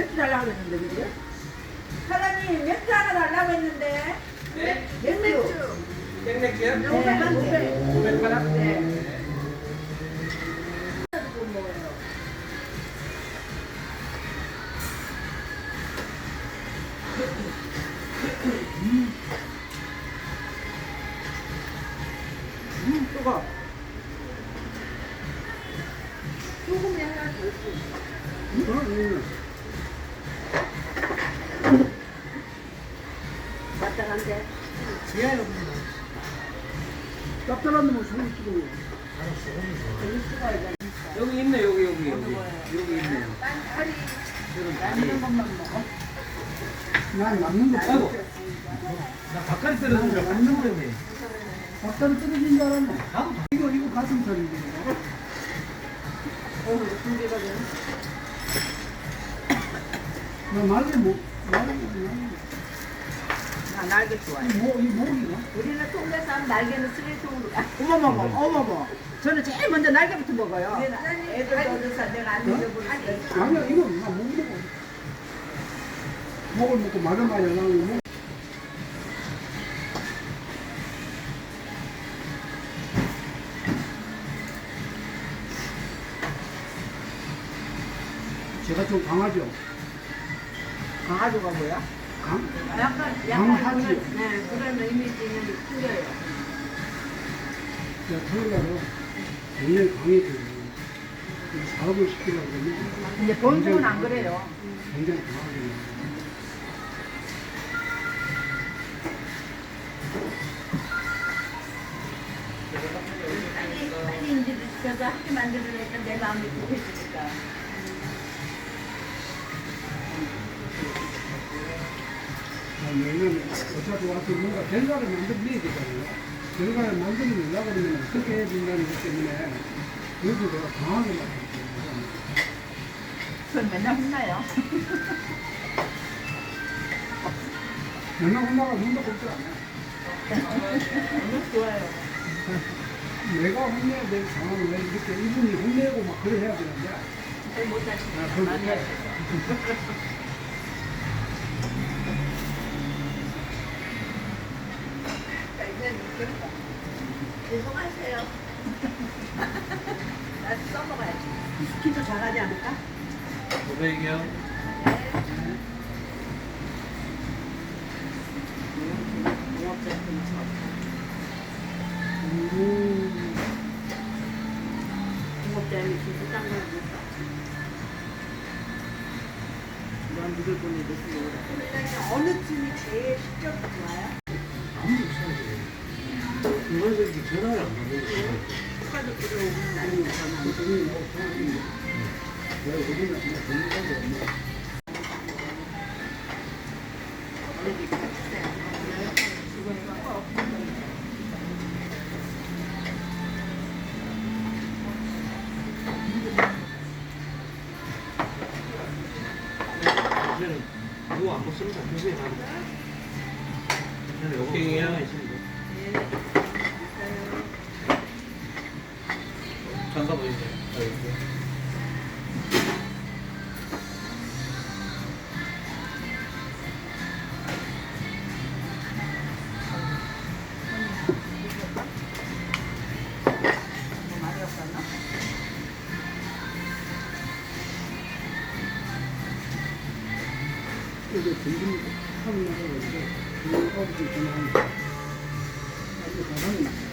맥주 달라고 했는데 그죠? 사장님 맥주 하나 달라고 했는데 네. 맥주 땡땡이요? 네, 500원 500 하나? 네. 여기 있네 여기 여기 여기 여기 먹어. 난 남는 거 아이고 빼고. 나 바깥에 떨어진 줄 맞는 거였네. 밥다리 떨어진 줄 알았네. 나도 이거, 이거 가슴살인데. 어? 나 말을 못, 말을 못, 나 날개 좋아해. 못. 뭐, 이 목이가? 우리는 통에서 날개는 쓰레기통으로. 어머머머, 어머머. 저는 제일 먼저 날개부터 먹어요. 애들 어디서 내가 안 드셔보니까. 아니야, 이거 나못 먹어. 목을 먹고 말을 말이야. 나는 목. 제가 좀 강하죠? 강아지가 뭐야? 강? 약간, 강하지. 그런, 네, 그런 이미지 있는 게 틀려요. 제가 토요일날은 굉장히 강해져요. 사업을 시키려고 그러면 근데 본중은 안 그래요. 굉장히 강하거든요. 빨리, 빨리 인지를 시켜서 하게 만들어내니까 내 마음이 급해지니까. 왜냐면 어차피 와서 뭔가 결과를 만들어내야 되잖아요. 결과를 만들어내려고 그러면 어떻게 해야 된다는 것 때문에 그래서 내가 강하게. 그건 맨날 혼나요. 맨날 혼나가 혼자 볼줄 아냐. 너무 좋아요. 내가 혼내야 될 상황을 왜 이렇게 이분이 혼내고 막 그래 해야 되는데 잘 아, 못하시네. 그걸 많이 못해. 하셔서. 죄송하세요. 나 써먹어야지. 스킨도 잘하지 않을까? 500이요. 음, 중국자님이 진짜 짱 많으니까. 넌 누굴 보내도 쓰고 어느 팀이 제일 실적이 좋아요? 이렇게 전화를 안 받는 거예요. 축가도 들어오고 나는 전화. 그분이 뭐안 먹으면 다 이제 점심 하는 날가 있는데 그 전화하는 거. 아주 잘하는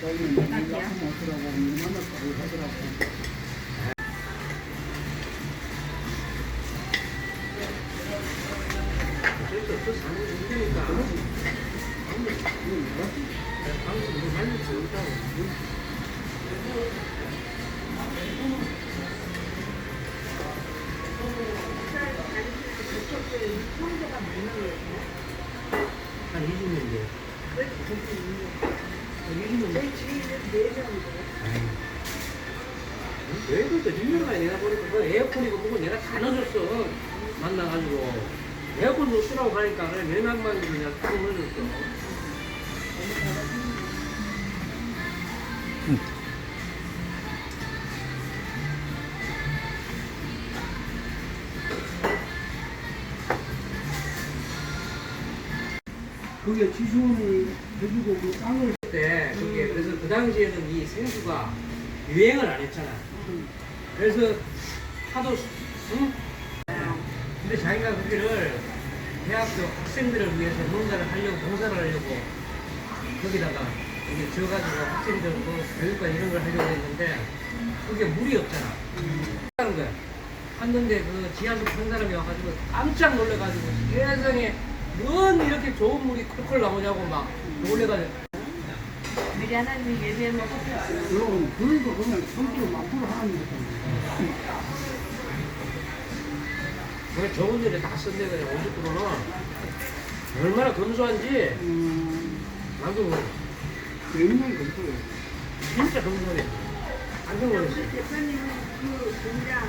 저희는 내가 한번 어쩌라고 만났다고 하더라고. 한 20년 돼. 한 20년 돼. 왜 그렇게 유명하게 내가 보니까 그 에어컨이고 뭐고 내가 다 넣어줬어. 만나가지고. 에어컨도 쓰라고 하니까 그래 몇백만 그냥 딱 넣어줬어. 그게 지수를 해주고 그 땅을 때 그게 그래서 그 당시에는 이 생수가 유행을 안 했잖아. 그래서 하도 응? 근데 자기가 거기를 대학교 학생들을 위해서 뭔가를 하려고 봉사를 하려고 거기다가 이게 지어가지고 학생들 뭐 교육관 이런 걸 하려고 했는데 그게 물이 없잖아. 하는 거야. 했는데 그 지하수 큰 사람이 와가지고 깜짝 놀래가지고 세상에 뭔 이렇게 좋은 물이 콜콜 나오냐고 막 놀래가지고 미리 예배해 먹었어요. 그런 그런 거 그냥 성격을 만들어 하는 거잖아요. 그 좋은 일에 다 쓴대 그래 50%는 얼마나 검소한지 음, 나도 모르 굉장히 검토해요. 진짜 검소해 깜짝 놀랐어 대표님은 그 공장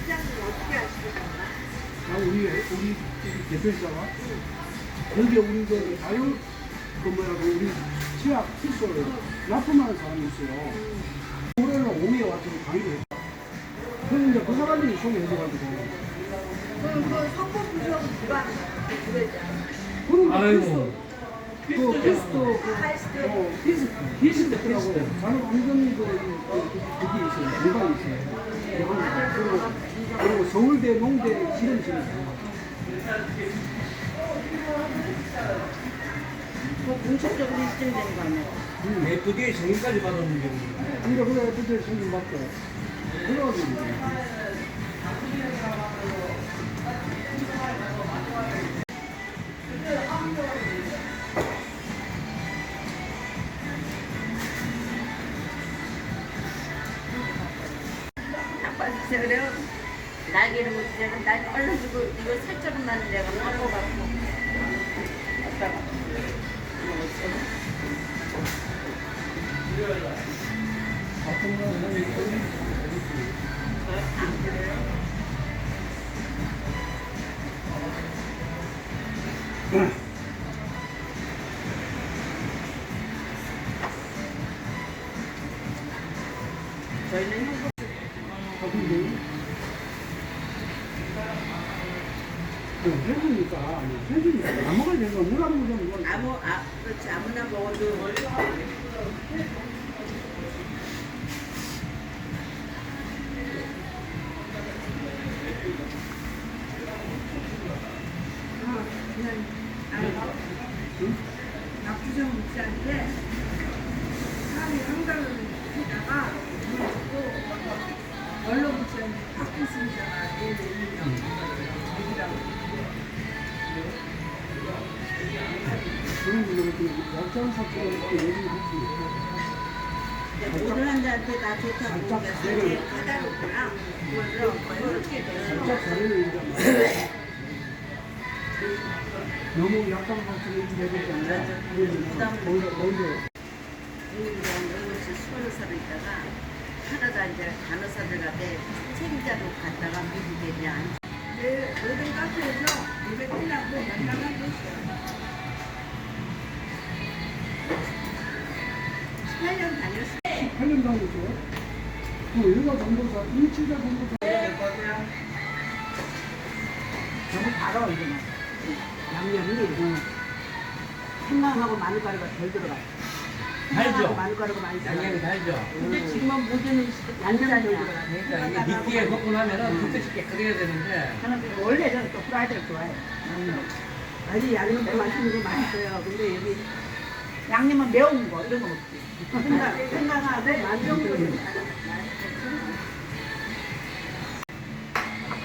시장을 어떻게 아시겠어요? 아, 우리, 우리 대표이사가 거기에 우리 그 자유, 그 뭐야, 그 우리 치약, 칫솔 납품하는 사람이 있어요. 올해는 오미에 와서 강의를 했어. 그래서 이제 그 사람들이 소개해줘가지고. 그 성공 부정 누가 그런 거 아이고. 필수, 그 필수도, 그, 어, 필수, 필수더라고. 저는 완전히 그, 그, 그게 있어요. 공간이 있어요. 그리고, 그리고 서울대 농대 실험실이 있어요. 뭐 공식적으로 입증된 거 아니에요? FDA 승인까지 받았는데 근데 그래, 그때 생긴 맞고. 그래가지고. 주고 날 얼른 주고 이거 살짝만 내가 바꿔 갖고 아빠가 거하 낙주정 목사한테 사람이 상담을 해다가 물 주고 원로 이렇게 할수 있고. 모든 환자한테 다 좋다고 까다롭구나. 그거를 그렇게 돼서 너무 약간 사건 얘기되기 때문에 먼저 먼저 국민이랑 이것이 수원사로 있다가 하나가 이제 간호사들한테 책임자로 갔다가 미국에 대한 네, 모든 카페에서 예배 끝나고 연락하고 있어요. 18년 다녔어요. 8년 다녔죠. 그 일가 전도사, 일치자 전도사. 너무 달아 이제는 양념이 생강하고 마늘가루가 덜 들어가. 달죠? 마늘가루가 많이 들어가. 양념이 달죠 근데 지금은 모든 양념이 덜 들어가. 그러니까 이게 미끼에 먹고 나면은 그때씩 깨끗해야 되는데 저는 원래는 또 프라이드를 좋아해요. 아니 양념 더 맛있는 거 맛있어요. 근데 여기 양념은 매운 거 이런 거 먹지. 생각하고 만족도.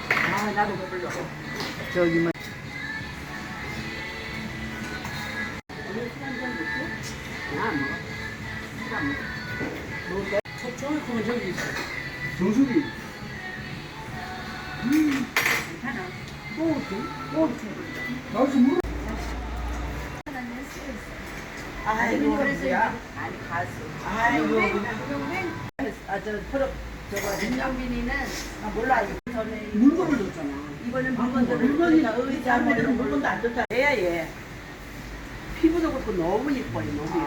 아 나도 배불러. 저기 뭐. 그러니까 의자 사람들은 물건도 안 좋다. 얘야 얘. 피부도 그렇고 너무 예뻐요 너무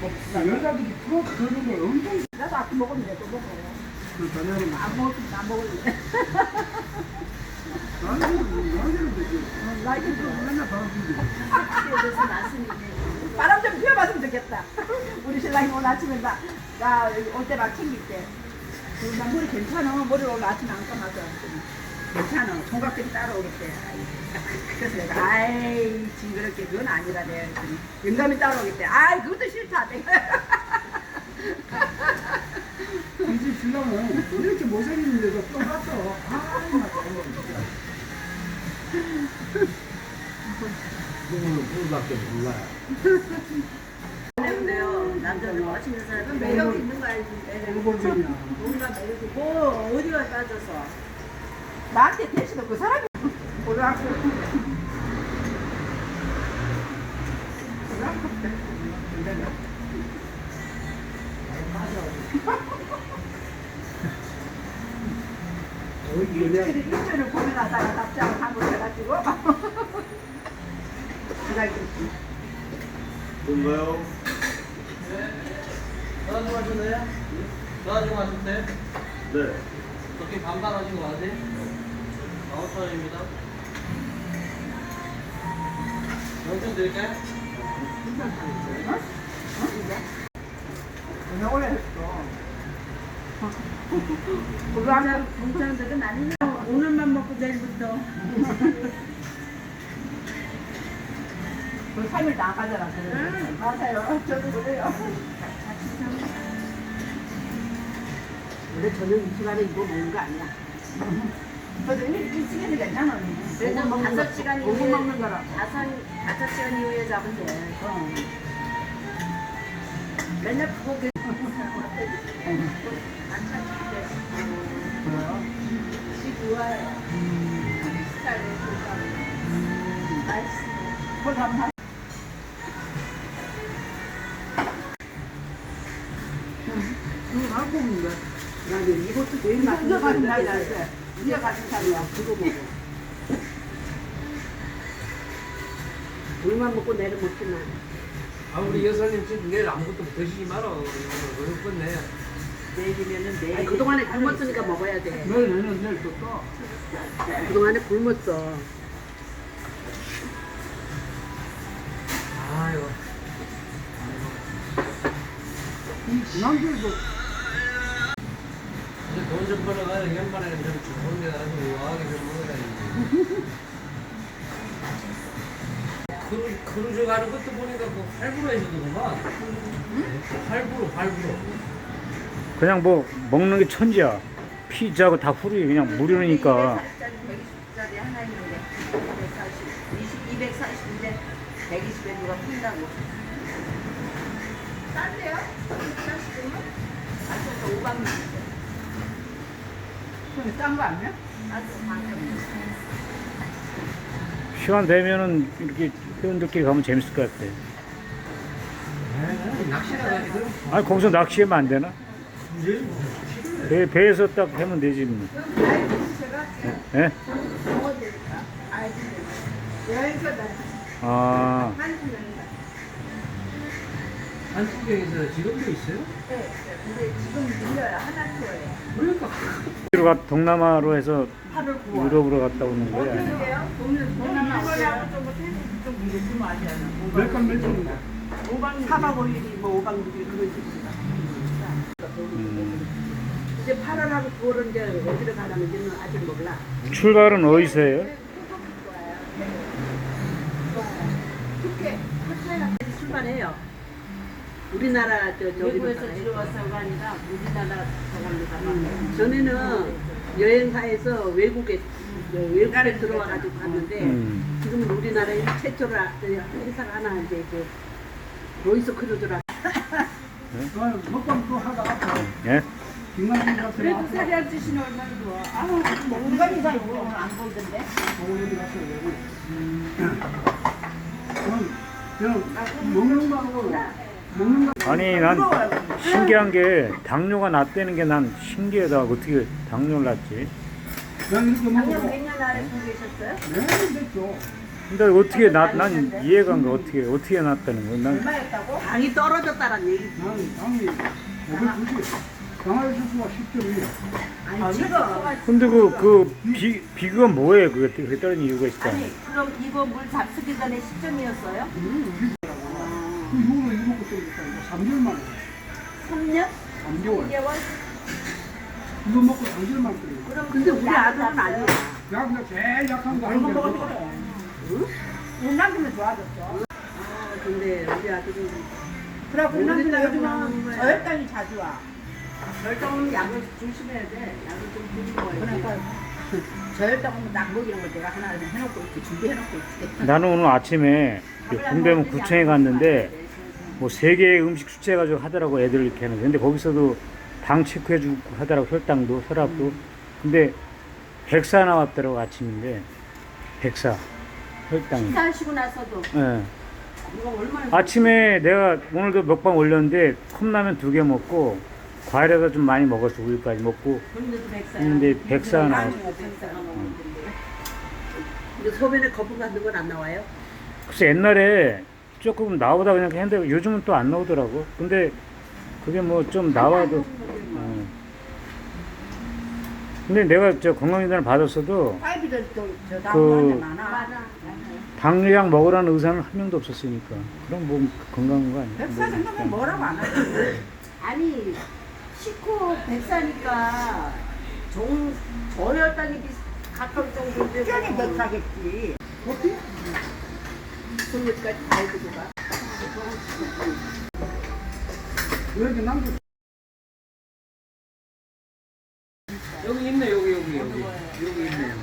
예뻐. 여자들이 프로 그러는 걸 엄청 나도 아까 먹었는데 또 먹어요. 그 전에는 안 먹었으면 안 먹을래. 나는 나는 되지. 라이트 맨날 바람 피지. 그래서 났으니까. 바람 좀 피워봤으면 좋겠다. 우리 신랑이 오늘 아침에 나, 나올 때 막 챙길게. 그나 머리 괜찮아. 머리를 오늘 아침에 안 감아서. 괜찮아. 총각들이 따라오겠대. 그래서 내가, 아이, 징그럽게 그건 아니라 내가 그랬더니 영감이 따라오겠대. 아이, 그것도 싫다. 이집 신랑은 이렇게 못생겼는데도 또 갔어. 그거는 그거밖에 몰라요. 그래요. 남자들 멋있는 사람은 매력 있는 거 알지? 일본인이야. 뭔가 매력이 뭐 어디가 빠져서. 나한테 대신 그 사람이 고등학교. 고등학교 때. 어, 이게 내가 일주일, 일주일을 고민하다가 답장 한번 해가지고. 기다리겠지. 뭔가요? 전화 좀 하셨나요? 전화 좀 하셨어요? 네. 저기 반반 하신 거 같으세요? 아홉 천원입니다. 영장 드릴까요? 내가 원래 했어. 고등학교 동창들은 아니냐. 오늘만 먹고 내일부터. 그 3일 나가잖아. 그래. 맞아요. 저도 그래요. 원래 저녁 이 시간에 이거 먹는 거 아니야. 일, 일찍해도 괜찮아. 왜냐면 다섯 시간 이후에 먹는 거라. 다섯 다섯 시간 이후에 잡으면 돼. 어. 맨날. 좋아요. 쌀 맛있어. 그걸 한번 하- 그거 갖고 오는데. 나는 이것도 제일 맛있는 같은 거. 같아. 이거 같은 살이야. 그거 먹어. 물만 먹고 내를 먹지만. 아 우리 여사님 지금 내일 아무것도 드시지 마라. 오늘 끝내. 내일이면은 내일. 그동안에 굶었으니까 먹어야 돼. 내일 내년 내일 또 떠. 그동안에 굶었어. 아유. 이 지난주에도 좀 벌어가 연말에는 좀 좋은 데 가서 우아하게 좀 먹어야지. 크루, 크루즈 가는 것도 보니까 그 할부로에서도구만. 할부로, 할부로. 그냥 뭐 먹는 게 천지야. 피자고 다 후리 그냥 무료니까. 140짜리 하나 있는데 240, 20, 240인데 120에 누가 푼다고. 싼데요? 140이면? 아, 저 500만 싼거 아니야? 시간 되면은 이렇게 회원들끼리 가면 재밌을 것 같아. 아니 거기서 낚시하면 안 되나? 배, 배에서 딱 하면 되지 뭐. 예? 아, 한국. 한국에서 직업도 있어요? 네. 근데 지금 밀려요. 하나 투어예요. 그러니까. 가 동남아로 해서 8월 9월. 유럽으로 갔다 오는 거야. 어떻게요? 돈은 돈은 거리하고 좀좀 이게 좀 아니야. 몇간 며칠인데. 5박 4박 5일이 뭐 5박 6일 그런 식으로. 음. 이제 8월하고 9월은 이제 어디로 가라는지는 아직 몰라. 출발은 어디서 해요? 출발해요. 우리나라 저 저기에서 들어와서가 아니라 우리나라 저갑니다. 전에는 여행사에서 외국에 저 외국에 들어와 가지고 갔는데 음. 지금은 우리나라에 최초로 회사가 하나 이제 그 로이스 크루즈라. 그 먹방 또 하다가 예? 김관진 같은 그래도 안 찌시는 얼마나 좋아. 아우, 뭔가 이상이 오늘 안 보이던데. 어머니. 여기. 저는 그냥 먹는 거하고 아니 난 신기한 게 당뇨가 낮다는 게 난 신기하다. 어떻게 당뇨를 이렇게 작년 몇년 아래 계셨어요? 네 됐죠. 근데 어떻게 낮, 난 이해가 안 가. 어떻게 어떻게 낮다는 거야? 난 얼마였다고? 당이 떨어졌다는 얘기. 난 당이 590. 강화의 수수가 10점이에요. 아니 지금 근데 그, 그, 비, 비교가 뭐예요? 그게 그게 떨어진 이유가 있다. 아니 그럼 이거 물 잡수기 전에 10점이었어요? 그 이후로 이먹고 떨어졌다. 이거 3개월 만에. 3년? 3개월. 3개월? 이거 먹고 3개월 만에. 그럼 근데 우리 아들은 아니야. 야, 그냥 제일 약한 거 이거 개. 그래. 물 남기면 좋아졌죠. 아, 근데 우리 아들은 그래갖고 물 남기면 요즘은. 저혈당이 자주 와. 결정은 약을 조심해야 돼. 약을 좀 보지 먹어야지. 그러니까 저혈당 오면 딱 먹이는 걸 내가 하나 해놓고 이렇게 준비해놓고 있지. 나는 오늘 아침에 군대문 구청에 갔는데 뭐세 개의 음식 수치해가지고 하더라고 애들 이렇게 하는. 근데 거기서도 당 체크해 주고 하더라고 혈당도 혈압도. 근데 백사 나왔더라고 아침인데 백사 혈당이. 식사하시고 나서도 예. 얼마나 아침에 내가 오늘도 먹방 올렸는데 컵라면 두 개 먹고 과일에다 좀 많이 먹었어 우유까지 먹고. 근데 백사 나왔어. 먹는데. 근데 소변에 거품 같은 건 안 나와요? 글쎄 옛날에 조금 나오다 그냥 했는데 요즘은 또 안 나오더라고. 근데 그게 뭐 좀 나와도. 어. 근데 내가 저 건강진단을 받았어도 그-. 당뇨약 먹으라는 의사는 한 명도 없었으니까. 그럼 뭐 건강한 거 아니야? 백사 생각하면 뭐라고 안 하지? 아니 식후 백사니까 종 저혈당이 가까울 정도인데 특별히 뭐 백사겠지. 손님까지 다 해주고 가. 왜 이렇게 남겨? 여기 있네 여기 여기 여기 여기 있네.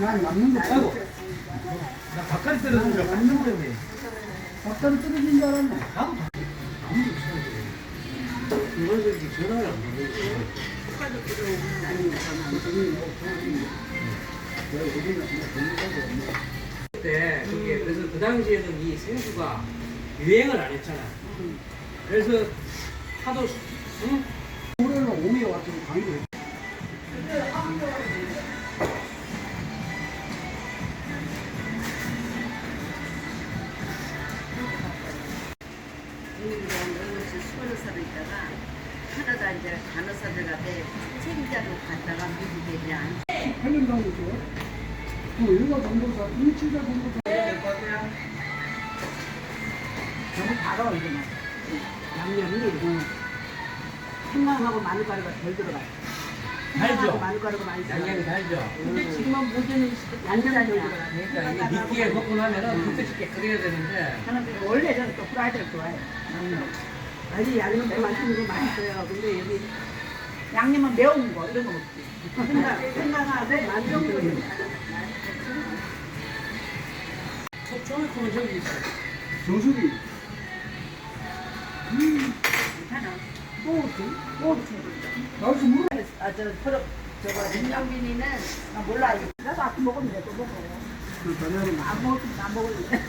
난 남는 거 아이고 빼고. 나 바깥에 떨어진 줄 알았는데 형님. 밥다리 떨어진 줄 알았네. 나도 바- 아무도 없어. 이걸 이렇게 전화를 안 받는 그때 그게 그래서 그 당시에는 이 생수가 유행을 안 했잖아. 그래서 하도 응? 올해는 오미에 와서 강의를 너무 달아 이제는. 양념이 생강하고 마늘가루가 덜 들어가. 달죠. 마늘가루가 많이 들어가. 양념이 달죠. 근데 지금은 모든 양념이 덜 양념이야. 들어가. 그러니까 이게 미끼에 먹고 나면은 그때씩 깨끗해야 되는데 저는 원래 저는 또 프라이드를 좋아해요. 아니 양념 더 맛있는 거 맛있어요. 근데 여기 양념은 매운 거 이런 거 먹지. 생강, 생강하고 마늘 초미콘은 저기 있어. 정수기. 괜찮아. 꼬우치, 꼬우치. 나도 물어. 아, 저, 서로, 저거, 김영빈이는 아, 몰라. 나도 아까 먹으면 돼, 또 먹어요. 그 저녁은 안 먹으면 안 먹을래.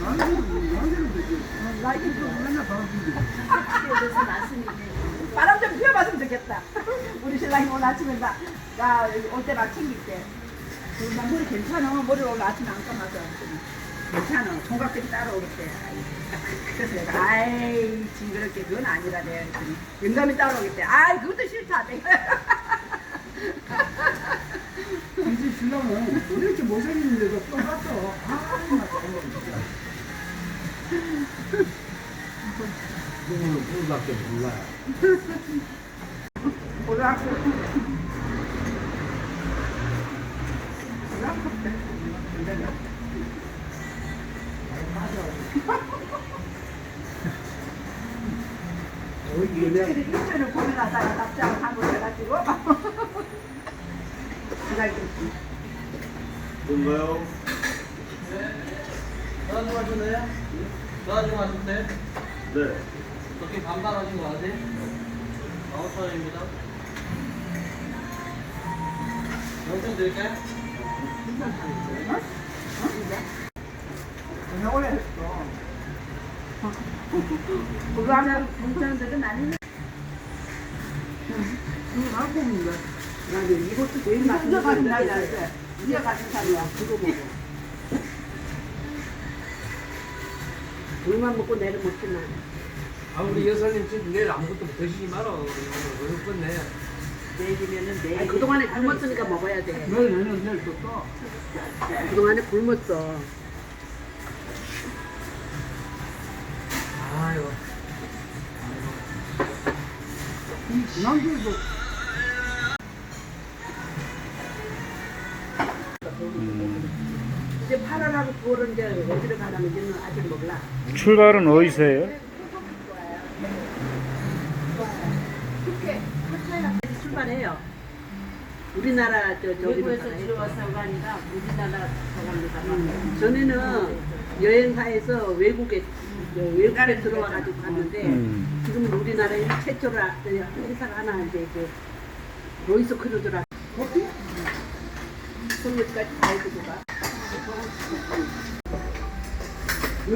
나한테는, 나한테는 되지. 나 이거 맨날 바람 피지. 학교에서 말씀이 바람 좀 피워봤으면 좋겠다. 우리 신랑이 오늘 아침에 나, 나올 때 막 챙길게. 나 머리 괜찮아. 머리를 오늘 아침에 안 감아서. 괜찮아. 총각들이 따로 오겠대. 아이, 그래서 내가, 아이, 징그럽게 그건 아니라 내가 그랬더니 영감이 따로 오겠대. 아이, 그것도 싫다. 내가. 이제 신랑은 이렇게 못생겼는데도 똑같어. 아, 나 정말 진짜. 그거는 그거밖에 몰라요. 고등학교. 고등학교 때. 얘네 일주일을 고민하다가 답장을 한번 해가지고. 기다렸지. 뭔가요? 전화 좀 하실래요? 전화 좀 하실래? 네. 그렇게 반발하신 거 아세요? 아홉 천원입니다. 영점 드릴까요? 전화 오래 했어. 고등학교 동창들은 아니네. 응, 알고 있는데. 야, 이것도 제일 맛있는 같은 살이야. 이게 같은 살이야. 그거 먹어. 물만 먹고 내일 먹지만 아 우리 여사님 지금 내일 아무것도 못 드시지 마라. 오늘 어렵겠네. 내일이면은 내일. 아니, 그동안에 굶었으니까 먹어야 돼. 내일 내년 내일 또 떠. 그동안에 굶었어. 아이고. 이 지난주에도 이제 8월하고 9월은 이제 어디로 가라는지는 아직 몰라. 출발은 어디서 해요? 그렇게 하차야 출발해요. 우리나라 저 저기에서 들어와서가 아니라 우리나라 저갑니다. 전에는 여행사에서 외국에 저 외국에 들어와가지고 갔는데 음. 지금은 우리나라에 최초로 회사가 하나 이제 그 로이스 크루즈라. 거기? 손님까지 다 해주고 가.